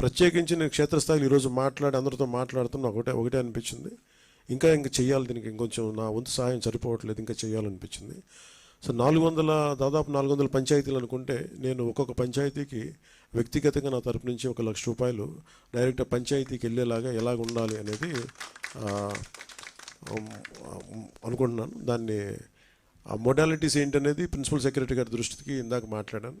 ప్రత్యేకించి నేను క్షేత్రస్థాయిలో ఈరోజు మాట్లాడి అందరితో మాట్లాడుతున్నా ఒకటే ఒకటే అనిపించింది. ఇంకా ఇంకా చేయాలి దీనికి ఇంకొంచెం నా వంతు సహాయం సరిపోవట్లేదు ఇంకా చేయాలనిపించింది సో నాలుగు వందల దాదాపు నాలుగు వందల పంచాయతీలు అనుకుంటే నేను ఒక్కొక్క పంచాయతీకి వ్యక్తిగతంగా నా తరపు నుంచి ఒక లక్ష రూపాయలు డైరెక్ట్ పంచాయతీకి వెళ్ళేలాగా ఎలాగ ఉండాలి అనేది అనుకుంటున్నాను. దాన్ని ఆ మొడాలిటీస్ ఏంటనేది ప్రిన్సిపల్ సెక్రటరీ గారి దృష్టికి ఇందాక మాట్లాడాను.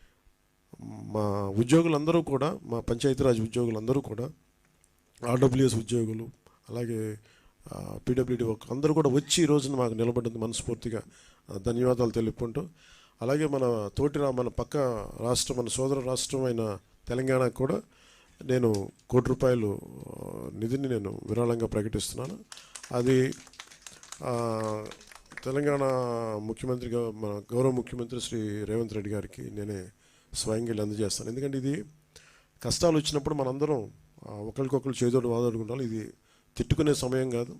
మా ఉద్యోగులందరూ కూడా మా పంచాయతీరాజ్ ఉద్యోగులందరూ కూడా ఆర్డబ్ల్యూఎస్ ఉద్యోగులు అలాగే పీడబ్ల్యూడి వర్క్ అందరూ కూడా వచ్చి ఈ రోజున మాకు నిలబడింది మనస్ఫూర్తిగా. ధన్యవాదాలు తెలుపుకుంటూ అలాగే మన తోటి మన పక్క రాష్ట్రం మన సోదర రాష్ట్రం అయిన తెలంగాణకు కూడా నేను కోటి రూపాయలు నిధిని నేను విరాళంగా ప్రకటిస్తున్నాను. అది తెలంగాణ ముఖ్యమంత్రిగా మన గౌరవ ముఖ్యమంత్రి శ్రీ రేవంత్ రెడ్డి గారికి నేనే స్వయంగా వెళ్ళి అందజేస్తాను. ఎందుకంటే ఇది కష్టాలు వచ్చినప్పుడు మనందరం ఒకరికొకరు చేదోడు వాదోడుకుంటాం ఇది తిట్టుకునే సమయం కాదు.